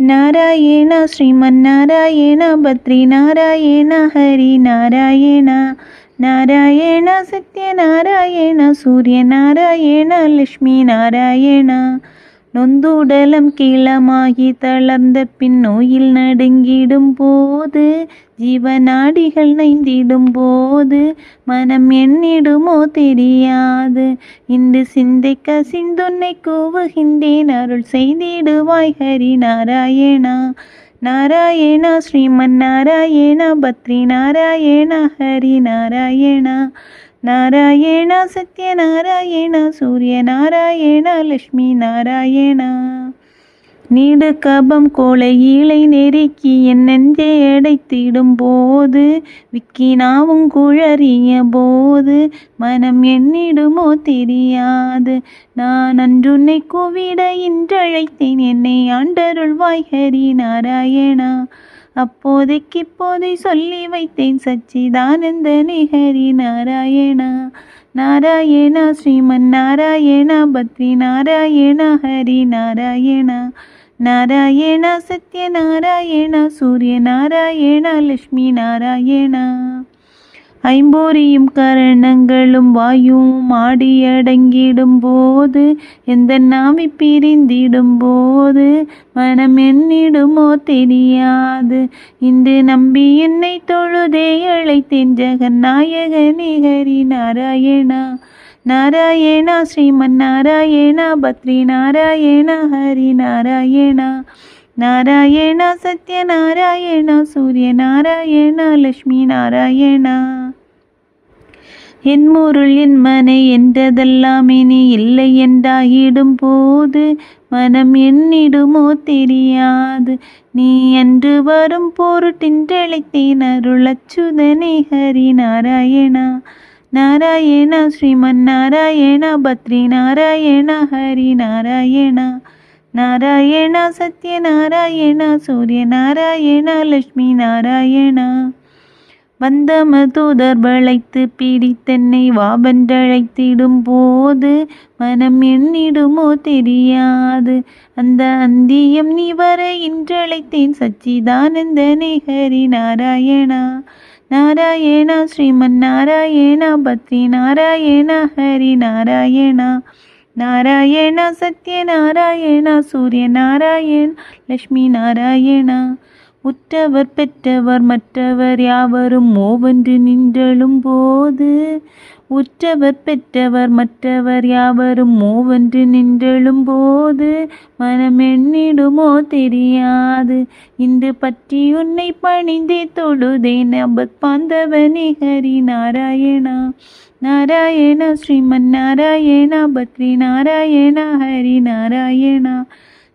நாராயண ஸ்ரீமன்னாராயண பத்ரி நாராயண ஹரி நாராயண. நாராயண சத்ய நாராயண சூரிய நாராயண லக்ஷ்மி நாராயண. நொந்துடலம் கீழமாகி தளர்ந்த பின் நோயில் நடுங்கிடும் போது ஜீவநாடிகள் நைந்திடும் போது மனம் எண்ணிடுமோ தெரியாது. இன்று சிந்தை கசிந்துன்னை கூவுகின்றேன் அருள் செய்திடுவாய் ஹரி நாராயணா. நாராயணா ஸ்ரீமன் நாராயணா பத்ரி நாராயணா ஹரி நாராயணா. நாராயண சத்யநாராயண சூரிய நாராயண லக்ஷ்மி நாராயணா. நீடு கபம் கோலை ஈழை நெருக்கி என் நெஞ்சை அடைத்திடும் போது விக்கினாவும் குழறிய போது மனம் என்னிடுமோ தெரியாது. நான் அன்றுன்னை கூவிட இன்றழைத்தேன் என்னை ஆண்டருள்வாய் ஹரி நாராயணா. அப்போதைக்கு இப்போதை சொல்லி வைத்தேன் சச்சிதானந்த ஹரி நாராயணா. நாராயணா ஸ்ரீமன் நாராயணா பத்ரி நாராயணா ஹரி நாராயணா. நாராயணா சத்ய நாராயணா சூரிய நாராயணா லக்ஷ்மி நாராயணா. ஐம்போரியும் கரணங்களும் வாயும் ஆடியடங்கிடும் போது எந்த நாமி பிரிந்திடும் போது மனம் என்னிடுமோ தெரியாது. இன்று நம்பி என்னை தொழுதே அழைத்தேன் ஜெகநாயகனே ஹரி நாராயணா. நாராயண ஸ்ரீமன் நாராயணா பத்ரி நாராயணா ஹரி நாராயணா. நாராயணா சத்ய நாராயணா சூரிய நாராயணா லக்ஷ்மி நாராயணா. என் முருள் என் மனை என்றதெல்லாம் இனி இல்லை என்றாகிடும் போது மனம் என்னிடுமோ தெரியாது. நீ என்று வரும் பொருட்டின்றழைத்தேன் அருளச்சுதனே ஹரி நாராயணா. நாராயணா ஸ்ரீமன் நாராயணா பத்ரி நாராயணா ஹரி நாராயணா. நாராயண சத்யநாராயண சூரிய நாராயண லக்ஷ்மி நாராயண வந்தம தூதர் வளைத்து பிடித்தென்னை வாபென்றழைத்திடும் போது மனம் எண்ணிடுமோ தெரியாது. அந்த அந்தியம் நீ வர இன்றழைத்தேன் சச்சிதானந்த நேஹரி நாராயணா நாராயணா ஸ்ரீமன் நாராயணா பத்ரி நாராயணா ஹரி நாராயணா நாராயண சத்யநாராயண சூரிய நாராயண லக்ஷ்மி நாராயணா. உற்றவர் பெற்றவர் மற்றவர் யாவரும் மோவென்று நின்றழும் போது உற்றவர் பெற்றவர் மற்றவர் யாவரும் மோவென்று நின்றழும் போது மனம் எண்ணிடுமோ தெரியாது. இன்று பற்றி உன்னை பணிந்தே தொழுதேன் அபத் பாந்தவனே ஹரி நாராயணா. நாராயண ஸ்ரீமன் நாராயண பத்ரி நாராயண ஹரி நாராயணா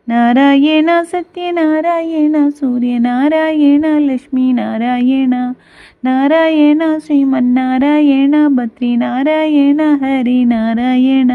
நாராயண சத்யநாராயண சூரிய நாராயண லக்ஷ்மி நாராயண நாராயண ஸ்ரீமன் நாராயண பத்ரி நாராயண ஹரி நாராயண.